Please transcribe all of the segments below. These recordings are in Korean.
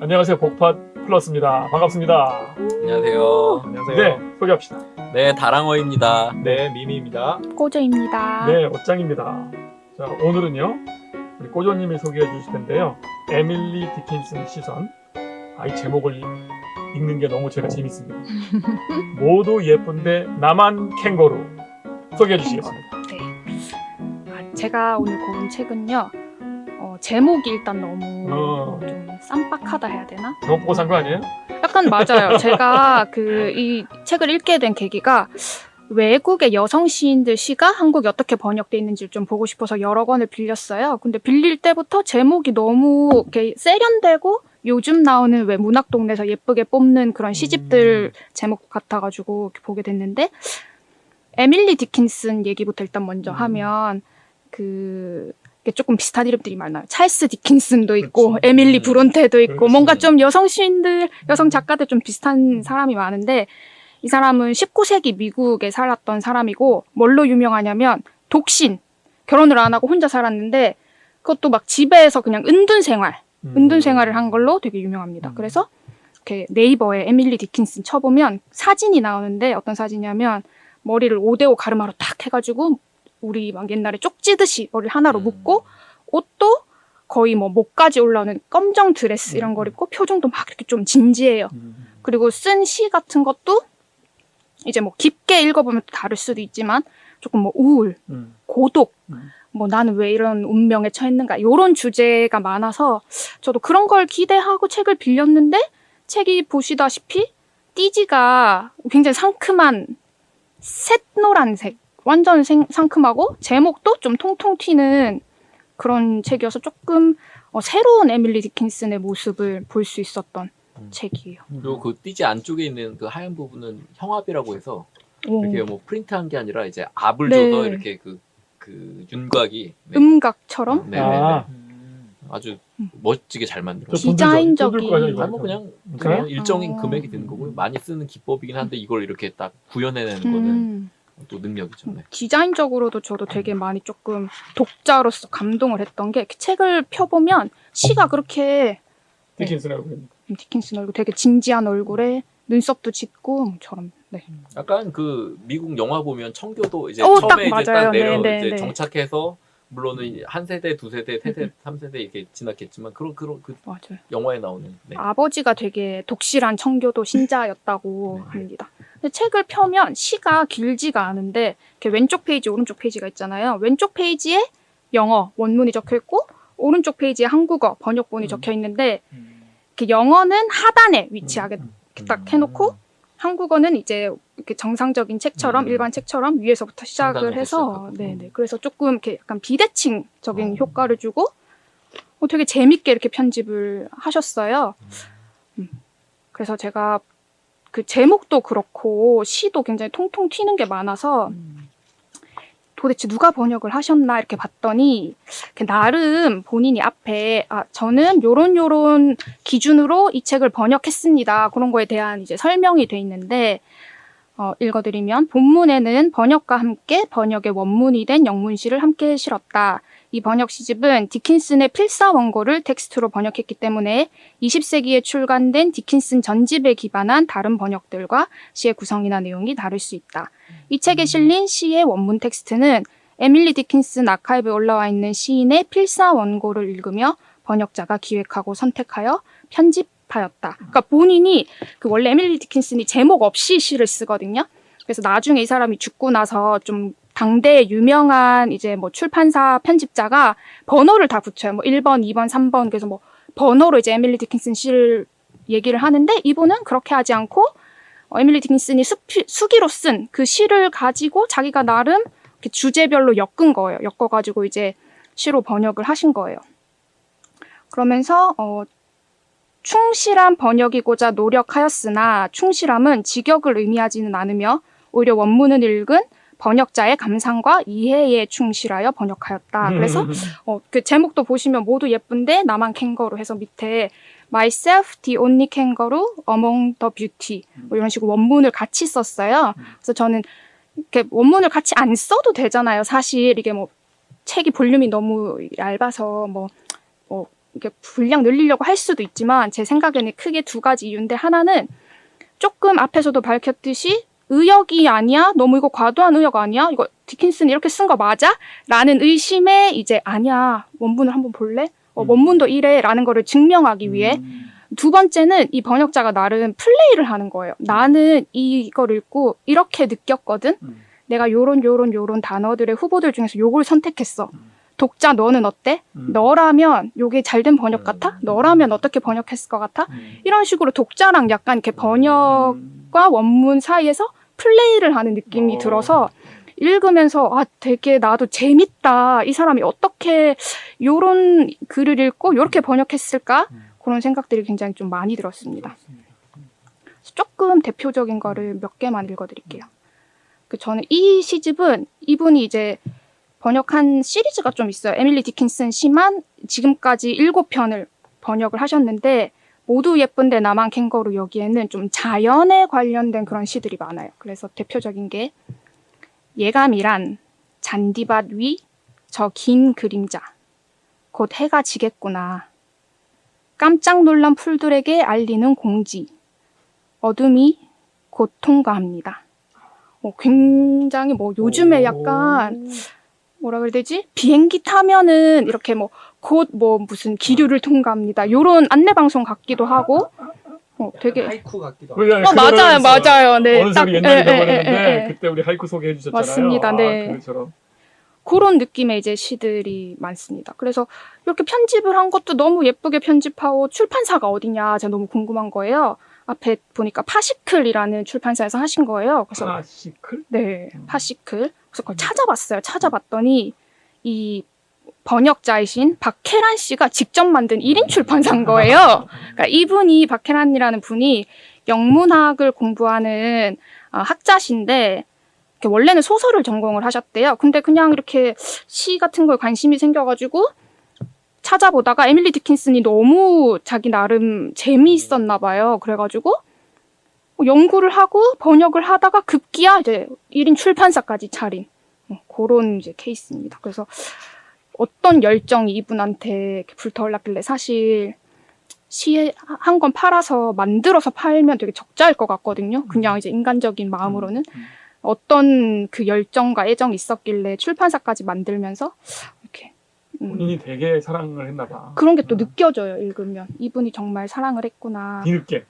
안녕하세요. 복팟 플러스입니다. 반갑습니다. 안녕하세요. 안녕하세요. 네, 소개합시다. 네, 다랑어입니다. 네, 미미입니다. 꼬조입니다. 네, 옷장입니다. 자, 오늘은요. 우리 꼬조님이 소개해 주실 텐데요. 에밀리 디킨슨 시선. 아, 이 제목을 읽는 게 너무 제가 재밌습니다. 모두 예쁜데 나만 캥거루. 소개해 주시겠습니다. 아, 제가 오늘 고른 책은요. 어, 제목이 일단 너무 어. 좀 쌈박하다 해야 되나? 제목 보고 산 거 아니에요? 약간 맞아요. 제가 그 이 책을 읽게 된 계기가 외국의 여성 시인들 시가 한국에 어떻게 번역돼 있는지 좀 보고 싶어서 여러 권을 빌렸어요. 근데 빌릴 때부터 제목이 너무 이렇게 세련되고 요즘 나오는 왜 문학 동네에서 예쁘게 뽑는 그런 시집들 제목 같아가지고 이렇게 보게 됐는데 에밀리 디킨슨 얘기부터 일단 먼저 음. 하면 그 조금 비슷한 이름들이 많아요. 찰스 디킨슨도 있고 그렇지. 에밀리 음. 브론테도 있고 그렇지. 뭔가 좀 여성 시인들, 여성 작가들 좀 비슷한 사람이 많은데 이 사람은 19세기 미국에 살았던 사람이고 뭘로 유명하냐면 독신. 결혼을 안 하고 혼자 살았는데 그것도 막 집에서 그냥 은둔 생활, 음. 은둔 생활을 한 걸로 되게 유명합니다. 음. 그래서 이렇게 네이버에 에밀리 디킨슨 쳐보면 사진이 나오는데 어떤 사진이냐면 머리를 5대5 가르마로 탁 해가지고 우리 막 옛날에 쪽지듯이 머리를 하나로 음. 묶고 옷도 거의 뭐 목까지 올라오는 검정 드레스 이런 걸 음. 입고 표정도 막 이렇게 좀 진지해요. 음. 그리고 쓴 시 같은 것도 이제 뭐 깊게 읽어보면 또 다를 수도 있지만 조금 뭐 우울, 음. 고독, 음. 뭐 나는 왜 이런 운명에 처했는가 이런 주제가 많아서 저도 그런 걸 기대하고 책을 빌렸는데 책이 보시다시피 띠지가 굉장히 상큼한 샛노란색 완전 생- 상큼하고 제목도 좀 통통 튀는 그런 책이어서 조금 어, 새로운 에밀리 디킨슨의 모습을 볼 수 있었던 음. 책이에요. 그리고 그 띠지 안쪽에 있는 그 하얀 부분은 형압이라고 해서 오. 이렇게 뭐 프린트한 게 아니라 이제 압을 네. 줘서 이렇게 그, 그 윤곽이 네. 음각처럼 네, 아. 네, 네. 아주 음. 멋지게 잘저 만들었어요. 디자인적인- 돈 들고 가죠, 이거. 아니 뭐 그냥? 그냥 일정인 어. 금액이 드는 거고 많이 쓰는 기법이긴 한데 이걸 이렇게 딱 구현해내는 거는 음. 또 능력이죠. 네. 디자인적으로도 저도 되게 많이 조금 독자로서 감동을 했던 게 책을 펴보면 시가 그렇게 디킨슨하고 그랬는데. 디킨슨 얼굴 되게 진지한 얼굴에 눈썹도 짙고 저런 네. 약간 그 미국 영화 보면 청교도 이제 오, 처음에 딱 이제 맞아요. 딱 내려 네, 네, 이제 네. 정착해서 물론은 한 세대, 두 세대, 세 음. 세대, 삼 세대 이렇게 지났겠지만 그런 그런 그 맞아요. 영화에 나오는 네. 아버지가 되게 독실한 청교도 신자였다고 네. 합니다. 책을 펴면 시가 길지가 않은데 이렇게 왼쪽 페이지, 오른쪽 페이지가 있잖아요. 왼쪽 페이지에 영어 원문이 적혀 있고 오른쪽 페이지에 한국어 번역본이 음. 적혀 있는데 이렇게 영어는 하단에 위치하게 음. 딱 해놓고 한국어는 이제 이렇게 정상적인 책처럼 음. 일반 책처럼 위에서부터 시작을 해서. 네네 그래서 조금 이렇게 약간 비대칭적인 어. 효과를 주고 어, 되게 재밌게 이렇게 편집을 하셨어요. 음. 그래서 제가 그 제목도 그렇고 시도 굉장히 통통 튀는 게 많아서 도대체 누가 번역을 하셨나 이렇게 봤더니 나름 본인이 앞에 아 저는 요런 요런 기준으로 이 책을 번역했습니다. 그런 거에 대한 이제 설명이 돼 있는데 어, 읽어드리면 본문에는 번역과 함께 번역의 원문이 된 영문시를 함께 실었다. 이 번역 시집은 디킨슨의 필사 원고를 텍스트로 번역했기 때문에 20세기에 출간된 디킨슨 전집에 기반한 다른 번역들과 시의 구성이나 내용이 다를 수 있다. 이 책에 실린 시의 원문 텍스트는 에밀리 디킨슨 아카이브에 올라와 있는 시인의 필사 원고를 읽으며 번역자가 기획하고 선택하여 편집하였다. 그러니까 본인이 그 원래 에밀리 디킨슨이 제목 없이 시를 쓰거든요. 그래서 나중에 이 사람이 죽고 나서 좀 당대 유명한 이제 뭐 출판사 편집자가 번호를 다 붙여요. 뭐 1번, 2번, 3번. 그래서 뭐 번호로 이제 에밀리 디킨슨 시를 얘기를 하는데 이분은 그렇게 하지 않고 어, 에밀리 디킨슨이 수피, 수기로 쓴 그 시를 가지고 자기가 나름 이렇게 주제별로 엮은 거예요. 엮어가지고 이제 시로 번역을 하신 거예요. 그러면서 어, 충실한 번역이고자 노력하였으나 충실함은 직역을 의미하지는 않으며 오히려 원문을 읽은 번역자의 감상과 이해에 충실하여 번역하였다. 그래서 어, 그 제목도 보시면 모두 예쁜데 나만 캥거루 해서 밑에 myself the only kangaroo among the beauty 뭐 이런 식으로 원문을 같이 썼어요. 그래서 저는 이렇게 원문을 같이 안 써도 되잖아요. 사실 이게 뭐 책이 볼륨이 너무 얇아서 뭐, 뭐 이렇게 분량 늘리려고 할 수도 있지만 제 생각에는 크게 두 가지 이유인데 하나는 조금 앞에서도 밝혔듯이 의역이 아니야? 너무 이거 과도한 의역 아니야? 이거 디킨슨 이렇게 쓴 거 맞아? 라는 의심에 이제 아니야. 원문을 한번 볼래? 어, 음. 원문도 이래. 라는 거를 증명하기 위해 음. 두 번째는 이 번역자가 나름 플레이를 하는 거예요. 나는 이걸 읽고 이렇게 느꼈거든. 음. 내가 요런 요런 요런 단어들의 후보들 중에서 요걸 선택했어. 음. 독자 너는 어때? 음. 너라면 요게 잘된 번역 같아? 음. 너라면 어떻게 번역했을 것 같아? 음. 이런 식으로 독자랑 약간 이렇게 번역과 음. 원문 사이에서 플레이를 하는 느낌이 어. 들어서 읽으면서 아 되게 나도 재밌다. 이 사람이 어떻게 요런 글을 읽고 요렇게 번역했을까? 음. 그런 생각들이 굉장히 좀 많이 들었습니다. 조금 대표적인 거를 몇 개만 읽어드릴게요. 그 저는 이 시집은 이분이 이제 번역한 시리즈가 좀 있어요. 에밀리 디킨슨 시만 지금까지 일곱 편을 번역을 하셨는데 모두 예쁜데 나만 캥거루 여기에는 좀 자연에 관련된 그런 시들이 많아요. 그래서 대표적인 게 예감이란 잔디밭 위 저 긴 그림자 곧 해가 지겠구나. 깜짝 놀란 풀들에게 알리는 공지. 어둠이 곧 통과합니다. 어, 굉장히 뭐 요즘에 약간 뭐라 그래야 되지? 비행기 타면은 이렇게 뭐 곧 뭐 무슨 기류를 통과합니다. 요런 안내 방송 같기도 하고 어, 되게 하이쿠 같기도 하고. 그래, 어, 그거를 맞아요, 맞아요. 네, 어느 딱, 소리 옛날에 예, 예, 잊어버렸는데 예, 예. 그때 우리 하이쿠 소개해 주셨잖아요. 맞습니다. 아, 네. 그것처럼. 그런 느낌의 이제 시들이 많습니다. 그래서 이렇게 편집을 한 것도 너무 예쁘게 편집하고 출판사가 어디냐 제가 너무 궁금한 거예요. 앞에 보니까 파시클이라는 출판사에서 하신 거예요. 그래서 파시클? 네, 음. 파시클. 그래서 그걸 찾아봤어요. 찾아봤더니 이 번역자이신 박혜란 씨가 직접 만든 1인 출판사인 거예요. 그러니까 이분이 박혜란이라는 분이 영문학을 공부하는 아, 학자신데 원래는 소설을 전공을 하셨대요. 근데 그냥 이렇게 시 같은 거에 관심이 생겨가지고 찾아보다가 에밀리 디킨슨이 너무 자기 나름 재미있었나 봐요. 그래가지고 뭐 연구를 하고 번역을 하다가 급기야 이제 1인 출판사까지 차린 어, 그런 이제 케이스입니다. 그래서 어떤 열정이 이분한테 불타올랐길래 사실 시 한 권 팔아서 만들어서 팔면 되게 적자일 것 같거든요. 그냥 이제 인간적인 마음으로는 음. 어떤 그 열정과 애정이 있었길래 출판사까지 만들면서 이렇게 음, 본인이 되게 사랑을 했나 봐. 그런 게또 음. 느껴져요. 읽으면 이분이 정말 사랑을 했구나. 뒤늦게.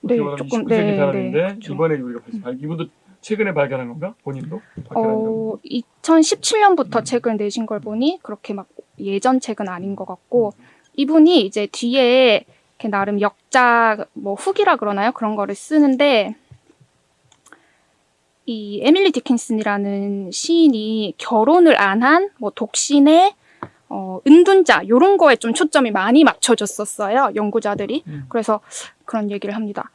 네, 조금 19세기 네, 사람인데 네, 그쵸. 이번에 우리가 발 이분도 최근에 발견한 건가? 본인도? 어, 2017년부터 음. 책을 내신 걸 보니 그렇게 막 예전 책은 아닌 것 같고 이분이 이제 뒤에 이렇게 나름 역작 뭐 후기라 그러나요? 그런 거를 쓰는데 이 에밀리 디킨슨이라는 시인이 결혼을 안 한 뭐 독신의 어, 은둔자 요런 거에 좀 초점이 많이 맞춰졌었어요 연구자들이 음. 그래서 그런 얘기를 합니다.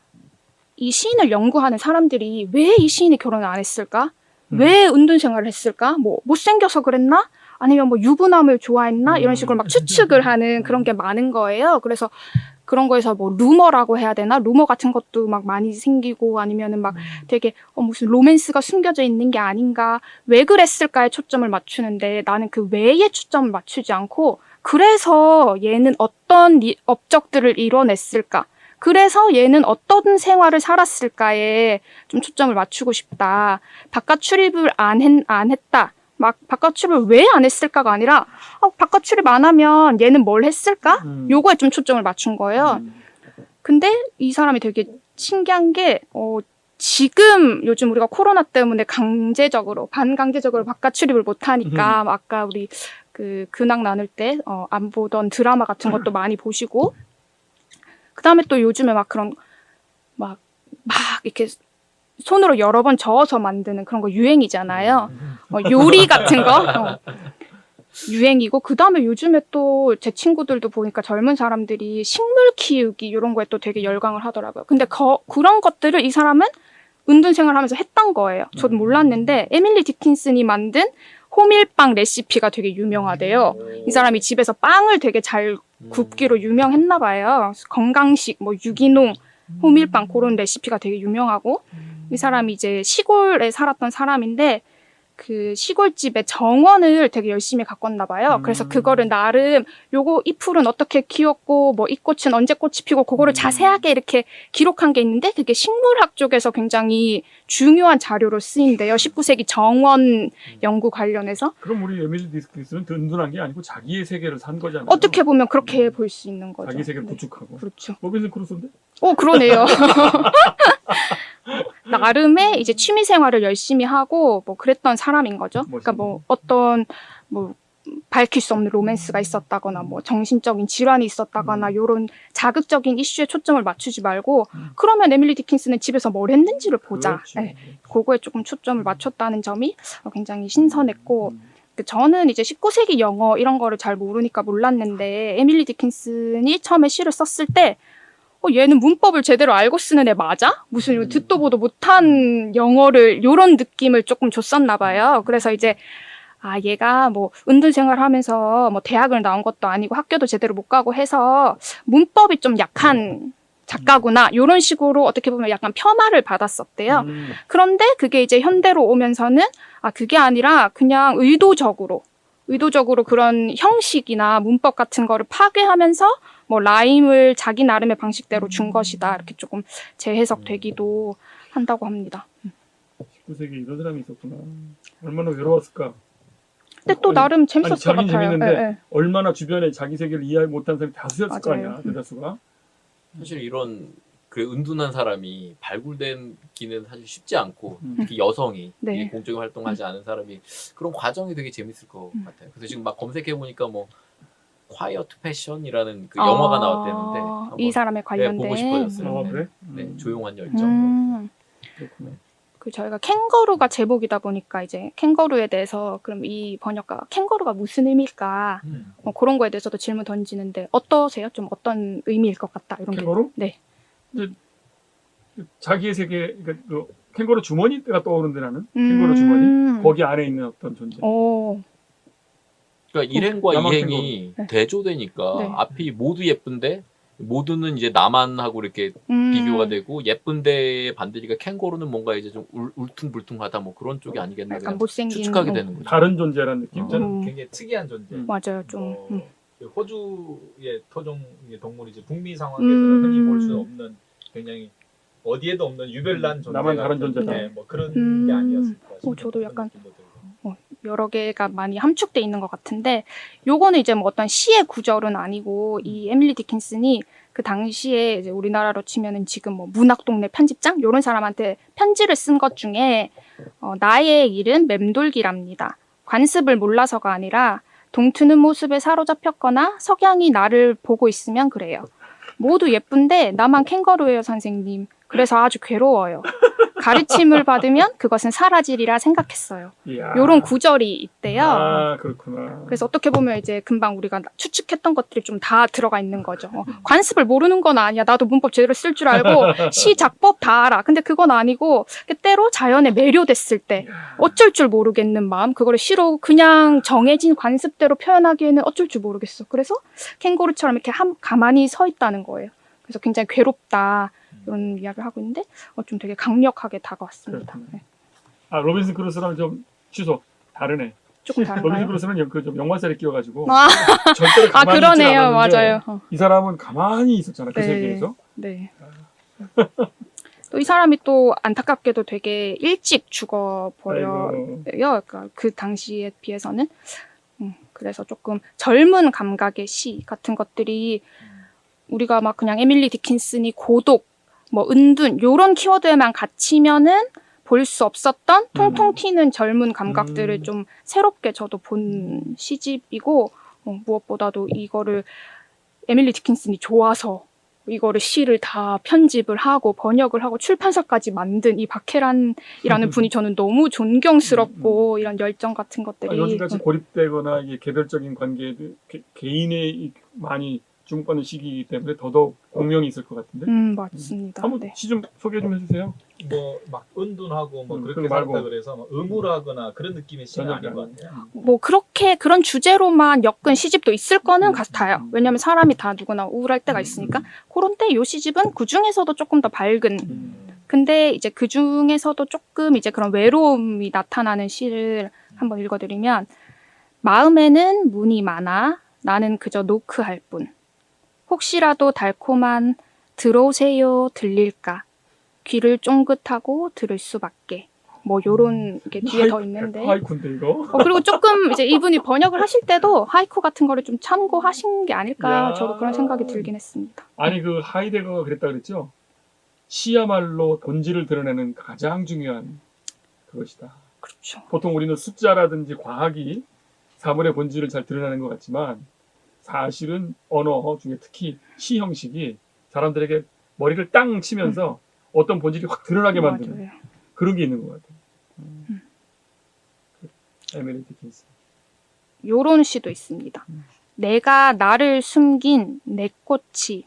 이 시인을 연구하는 사람들이 왜 이 시인이 결혼을 안 했을까? 음. 왜 은둔 생활을 했을까? 뭐 못생겨서 그랬나? 아니면 뭐 유부남을 좋아했나? 이런 식으로 막 추측을 하는 그런 게 많은 거예요. 그래서 그런 거에서 뭐 루머라고 해야 되나? 루머 같은 것도 막 많이 생기고 아니면은 막 되게 어, 무슨 로맨스가 숨겨져 있는 게 아닌가? 왜 그랬을까에 초점을 맞추는데 나는 그 왜에 초점을 맞추지 않고 그래서 얘는 어떤 리- 업적들을 이뤄냈을까? 그래서 얘는 어떤 생활을 살았을까에 좀 초점을 맞추고 싶다. 바깥 출입을 안, 했, 안 했다. 막 바깥 출입을 왜 안 했을까가 아니라 아, 바깥 출입 안 하면 얘는 뭘 했을까? 음. 요거에 좀 초점을 맞춘 거예요. 음. 근데 이 사람이 되게 신기한 게, 어, 지금 요즘 우리가 코로나 때문에 강제적으로, 반강제적으로 바깥 출입을 못 하니까, 아까 우리 그 근황 나눌 때, 어, 안 보던 드라마 같은 것도 많이 보시고, 그 다음에 또 요즘에 막 그런, 막, 막 이렇게 손으로 여러 번 저어서 만드는 그런 거 유행이잖아요. 어, 요리 같은 거. 어. 유행이고 그 다음에 요즘에 또 제 친구들도 보니까 젊은 사람들이 식물 키우기 이런 거에 또 되게 열광을 하더라고요. 근데 거- 그런 것들을 이 사람은 은둔 생활 하면서 했던 거예요. 저도 몰랐는데 에밀리 디킨슨이 만든 호밀빵 레시피가 되게 유명하대요. 이 사람이 집에서 빵을 되게 잘 굽기로 유명했나 봐요. 건강식, 뭐 유기농, 호밀빵 그런 레시피가 되게 유명하고 이 사람이 이제 시골에 살았던 사람인데 그 시골집의 정원을 되게 열심히 가꿨나 봐요. 음. 그래서 그거를 나름 요거 이 풀은 어떻게 키웠고 뭐 이 꽃은 언제 꽃이 피고 그거를 음. 자세하게 이렇게 기록한 게 있는데 그게 식물학 쪽에서 굉장히 중요한 자료로 쓰인대요. 19세기 정원 연구 관련해서 그럼 우리 에밀리 디킨슨은 든든한 게 아니고 자기의 세계를 산 거잖아요. 어떻게 보면 그렇게 볼수 있는 거죠. 자기 세계를 네. 구축하고. 그렇죠. 로빈슨 크루소인데? 오, 그러네요. 나름의 이제 취미 생활을 열심히 하고 뭐 그랬던 사람인 거죠. 그러니까 뭐 어떤 뭐 밝힐 수 없는 로맨스가 있었다거나 뭐 정신적인 질환이 있었다거나 음. 요런 자극적인 이슈에 초점을 맞추지 말고 음. 그러면 에밀리 디킨스는 집에서 뭘 했는지를 보자. 그렇지. 네, 그거에 조금 초점을 맞췄다는 점이 굉장히 신선했고 음. 그 저는 이제 19세기 영어 이런 거를 잘 모르니까 몰랐는데 에밀리 디킨슨이 처음에 시를 썼을 때 어, 얘는 문법을 제대로 알고 쓰는 애 맞아? 무슨 음. 듣도 보도 못한 영어를 요런 느낌을 조금 줬었나 봐요. 그래서 이제 아 얘가 뭐 은둔 생활하면서 뭐 대학을 나온 것도 아니고 학교도 제대로 못 가고 해서 문법이 좀 약한 작가구나 요런 식으로 어떻게 보면 약간 폄하를 받았었대요. 음. 그런데 그게 이제 현대로 오면서는 아 그게 아니라 그냥 의도적으로 의도적으로 그런 형식이나 문법 같은 거를 파괴하면서 뭐 라임을 자기 나름의 방식대로 준 것이다 이렇게 조금 재해석되기도 한다고 합니다. 19세기 이런 사람이 있었구나. 얼마나 외로웠을까. 근데 또 아니, 나름 재밌었을 아니, 것 같아요. 재밌는데 예, 예. 얼마나 주변에 자기 세계를 이해 못한 사람이 다수였을 거 맞아요. 아니야. 대다수가. 사실 이런 그 은둔한 사람이 발굴되기는 사실 쉽지 않고 음. 특히 여성이 네. 이 공적인 활동하지 않은 사람이 그런 과정이 되게 재밌을 것 음. 같아요. 그래서 지금 막 검색해 보니까 뭐 콰이어트 패션이라는 그 영화가 아, 나왔대는데 한번 이 사람에 관련된 보고 싶어졌어요. 어 네. 그래? 네, 음, 조용한 열정. 음. 그렇구나. 그 저희가 캥거루가 제목이다 보니까 이제 캥거루에 대해서 그럼 이 번역가 캥거루가 무슨 의미일까 음. 뭐 그런 거에 대해서도 질문 던지는데 어떠세요? 좀 어떤 의미일 것 같다 이런 게. 캥거루? 네. 근데 자기의 세계, 그러니까 그 캥거루 주머니가 떠오르는데 나는 캥거루 주머니. 음. 거기 안에 있는 어떤 존재. 오. 그러니까 일행과 야망 이행이 네. 대조되니까 네. 앞이 모두 예쁜데 모두는 이제 나만하고 이렇게 음. 비교가 되고 예쁜데 반대니까 캥거루는 뭔가 이제 좀 울, 울퉁불퉁하다 뭐 그런 쪽이 아니겠나 약간 그냥 못생긴. 추측하게 어, 되는 거죠. 다른 존재라는 느낌. 어. 저는 음. 굉장히 특이한 존재. 음. 맞아요, 좀. 어, 음. 그 호주의 토종의 동물이지 북미 상황에서는 음. 흔히 볼 수 없는 굉장히 어디에도 없는 유별난 존재. 나만 다른 존재다. 네, 뭐 그런 음. 게 아니었을까. 어, 저도 약간 느낌도 들고. 여러 개가 많이 함축돼 있는 것 같은데 요거는 이제 뭐 어떤 시의 구절은 아니고 이 에밀리 디킨슨이 그 당시에 이제 우리나라로 치면은 지금 뭐 문학 동네 편집장 요런 사람한테 편지를 쓴 것 중에 어, 나의 일은 맴돌기랍니다. 관습을 몰라서가 아니라 동트는 모습에 사로잡혔거나 석양이 나를 보고 있으면 그래요. 모두 예쁜데 나만 캥거루예요, 선생님. 그래서 아주 괴로워요. 가르침을 받으면 그것은 사라지리라 생각했어요. 이야. 요런 구절이 있대요. 아 그렇구나. 그래서 어떻게 보면 이제 금방 우리가 추측했던 것들이 좀 다 들어가 있는 거죠. 어, 관습을 모르는 건 아니야. 나도 문법 제대로 쓸 줄 알고 시 작법 다 알아. 근데 그건 아니고 때로 자연에 매료됐을 때 어쩔 줄 모르겠는 마음 그거를 시로 그냥 정해진 관습대로 표현하기에는 어쩔 줄 모르겠어. 그래서 캥거루처럼 이렇게 한, 가만히 서 있다는 거예요. 그래서 굉장히 괴롭다 이런 이야기를 하고 있는데 어, 좀 되게 강력하게 다가왔습니다. 그렇구나. 네. 아 로빈슨 크루스랑 좀 취소. 다르네. 조금 로빈슨 다른가요? 크루스는 그좀 영화살에 끼워가지고 아, 절대로 아 가만히 있지 그러네요, 않았는데 맞아요. 어. 이 사람은 가만히 있었잖아 그 네. 세계에서. 네. 또 이 사람이 또 안타깝게도 되게 일찍 죽어 버려요. 아이고. 그러니까 그 당시에 비해서는 음, 그래서 조금 젊은 감각의 시 같은 것들이 우리가 막 그냥 에밀리 디킨슨이 고독, 뭐 은둔 요런 키워드에만 갇히면은 볼 수 없었던 통통 튀는 젊은 감각들을 음. 좀 새롭게 저도 본 시집이고 어, 무엇보다도 이거를 에밀리 디킨슨이 좋아서 이거를 시를 다 편집을 하고 번역을 하고 출판사까지 만든 이 박해란이라는 분이 저는 너무 존경스럽고 이런 열정 같은 것들이 아, 요즘같이 고립되거나 이게 개별적인 관계들 개, 개인의 이- 많이 주목받는 시기이기 때문에 더더욱 공명이 있을 것 같은데. 음 맞습니다. 한번 네. 시좀 소개 좀 해주세요. 뭐 막 은둔하고 뭐 음, 그렇게 말고. 그래서 막 의무라거나 그런 느낌의 시는 전혀 아닌 것. 같아요. 뭐 그렇게 그런 주제로만 엮은 시집도 있을 거는 음. 같아요. 왜냐하면 사람이 다 누구나 우울할 때가 있으니까. 그런데 요 시집은 그 중에서도 조금 더 밝은 음. 근데 이제 그 중에서도 조금 이제 그런 외로움이 나타나는 시를 한번 읽어드리면 마음에는 문이 많아 나는 그저 노크할 뿐 혹시라도 달콤한 들어오세요 들릴까 귀를 쫑긋하고 들을 수밖에 뭐 요런 게 뒤에 더 있는데 하이콘데 이거. 어, 그리고 조금 이제 이분이 번역을 하실 때도 하이쿠 같은 거를 좀 참고하신 게 아닐까 야. 저도 그런 생각이 들긴 했습니다. 아니 그 하이데거가 그랬다 그랬죠. 시야말로 본질을 드러내는 가장 중요한 그것이다. 그렇죠. 보통 우리는 숫자라든지 과학이 사물의 본질을 잘 드러내는 것 같지만 사실은 언어 중에 특히 시 형식이 사람들에게 머리를 땅 치면서 어떤 본질이 확 드러나게 만드는 맞아요. 그런 게 있는 것 같아요. 음. 에밀리 디킨스. 요런 시도 있습니다. 내가 나를 숨긴 내 꽃이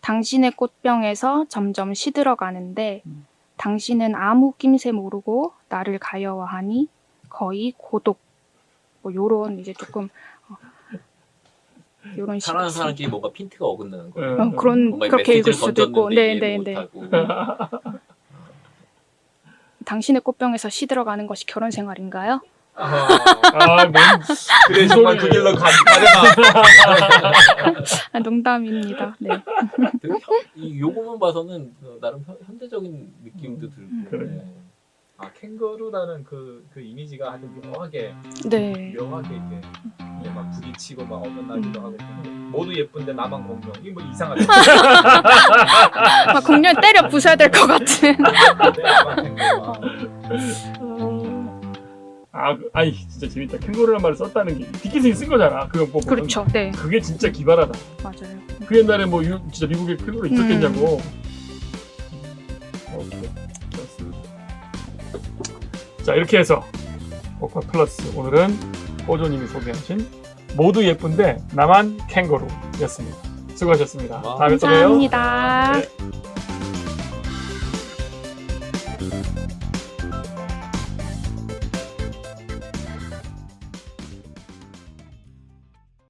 당신의 꽃병에서 점점 시들어가는데 음. 당신은 아무 낌새 모르고 나를 가여워하니 거의 고독. 뭐 요런 이제 조금 시. 사랑하는 사람끼리 뭔가 핀트가 어긋나는 거예요. 네. 어, 그런 뭔가 그렇게 읽을 메시지를 수도 있고, 네, 이해를 네, 네. 못하고. 당신의 꽃병에서 시들어가는 것이 결혼 생활인가요? 아, 아, 뭔 그래 정말 그 길로 가, 가려나. 아, 농담입니다. 네. 되게 현, 이 요거만 봐서는 어, 나름 현, 현대적인 느낌도 들고. 음. 그래. 네. 아 캥거루라는 그, 그 이미지가 아주 묘하게 네. 묘하게 이렇게 이게 막 부딪히고 막 어긋나기도 하고 모두 예쁜데 나만 공룡 이게 뭐 이상하죠. 막 공룡 때려 부숴야 될 것 같은. 아, 그- 아이 진짜 재밌다. 캥거루란 말을 썼다는 게 디킨슨이 쓴 거잖아. 그거 보면. 그렇죠. 네. 그게 진짜 기발하다. 맞아요. 그 옛날에 뭐 유, 진짜 미국에 캥거루 있었겠냐고. 오케이. 좋습니다. 자 이렇게 해서 오파 플러스 오늘은 꼬조님이 소개하신 모두 예쁜데 나만 캥거루였습니다. 수고하셨습니다. 와. 다음에 또 봬요. 감사합니다. 네.